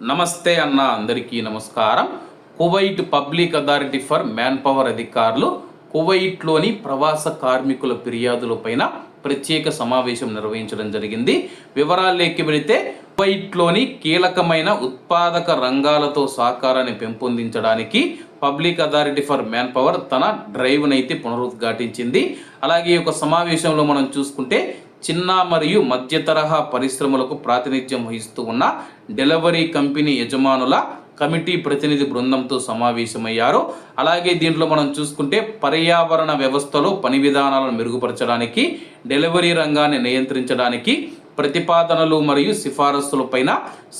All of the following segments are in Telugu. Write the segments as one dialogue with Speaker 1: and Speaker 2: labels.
Speaker 1: నమస్తే అన్న అందరికీ నమస్కారం. Kuwait Public Authority for Manpower అధికారులు కువైట్లోని ప్రవాస కార్మికుల ఫిర్యాదులపైన ప్రత్యేక సమావేశం నిర్వహించడం జరిగింది. వివరాల్లోకి వెళితే కువైట్లోని కీలకమైన ఉత్పాదక రంగాలతో సహకారాన్ని పెంపొందించడానికి public authority for man power తన డ్రైవ్నైతే పునరుద్ఘాటించింది. అలాగే ఈ యొక్క సమావేశంలో మనం చూసుకుంటే చిన్న మరియు మధ్య తరహా పరిశ్రమలకు ప్రాతినిధ్యం వహిస్తూ ఉన్న డెలివరీ కంపెనీ యజమానుల కమిటీ ప్రతినిధి బృందంతో సమావేశమయ్యారు. అలాగే దీంట్లో మనం చూసుకుంటే పర్యావరణ వ్యవస్థలో పని విధానాలను మెరుగుపరచడానికి డెలివరీ రంగాన్ని నియంత్రించడానికి ప్రతిపాదనలు మరియు సిఫారసులపైన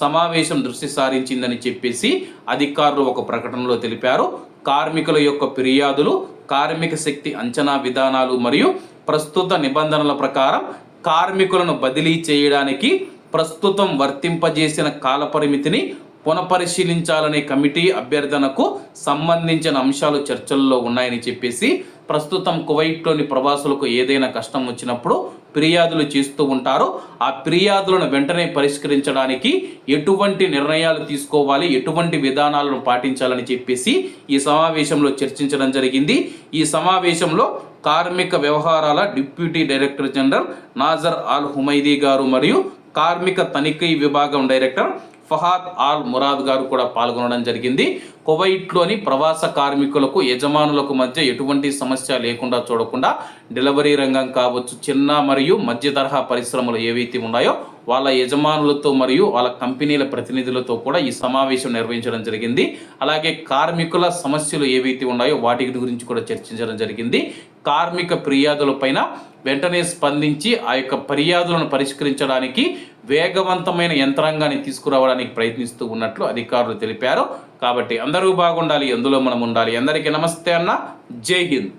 Speaker 1: సమావేశం దృష్టి సారించిందని చెప్పేసి అధికారులు ఒక ప్రకటనలో తెలిపారు. కార్మికుల యొక్క ఫిర్యాదులు కార్మిక శక్తి అంచనా విధానాలు మరియు ప్రస్తుత నిబంధనల ప్రకారం కార్మికులను బదిలీ చేయడానికి ప్రస్తుతం వర్తింపజేసిన కాలపరిమితిని పునఃపరిశీలించాలనే కమిటీ అభ్యర్థనకు సంబంధించిన అంశాలు చర్చల్లో ఉన్నాయని చెప్పేసి ప్రస్తుతం కువైట్లోని ప్రవాసులకు ఏదైనా కష్టం వచ్చినప్పుడు ఫిర్యాదులు చేస్తూ ఉంటారు. ఆ ఫిర్యాదులను వెంటనే పరిష్కరించడానికి ఎటువంటి నిర్ణయాలు తీసుకోవాలి ఎటువంటి విధానాలను పాటించాలని చెప్పేసి ఈ సమావేశంలో చర్చించడం జరిగింది. ఈ సమావేశంలో కార్మిక వ్యవహారాల deputy director general Nasser Al Humaidi గారు మరియు కార్మిక తనిఖీ విభాగం డైరెక్టర్ ఫహాద్ ఆల్ మురాద్ గారు కూడా పాల్గొనడం జరిగింది. కువైట్లోని ప్రవాస కార్మికులకు యజమానులకు మధ్య ఎటువంటి సమస్య లేకుండా చూడకుండా డెలివరీ రంగం కావచ్చు చిన్న మరియు మధ్య తరహా పరిశ్రమలు ఏవైతే ఉన్నాయో వాళ్ళ యజమానులతో మరియు వాళ్ళ కంపెనీల ప్రతినిధులతో కూడా ఈ సమావేశం నిర్వహించడం జరిగింది. అలాగే కార్మికుల సమస్యలు ఏవైతే ఉన్నాయో వాటి గురించి కూడా చర్చించడం జరిగింది. కార్మిక ఫిర్యాదులపైన వెంటనే స్పందించి ఆ యొక్క ఫిర్యాదులను పరిష్కరించడానికి వేగవంతమైన యంత్రాంగాన్ని తీసుకురావడానికి ప్రయత్నిస్తూ ఉన్నట్లు అధికారులు తెలిపారు. కాబట్టి అందరూ బాగుండాలి ఎందులో మనం ఉండాలి. అందరికీ నమస్తే అన్న. జై హింద్.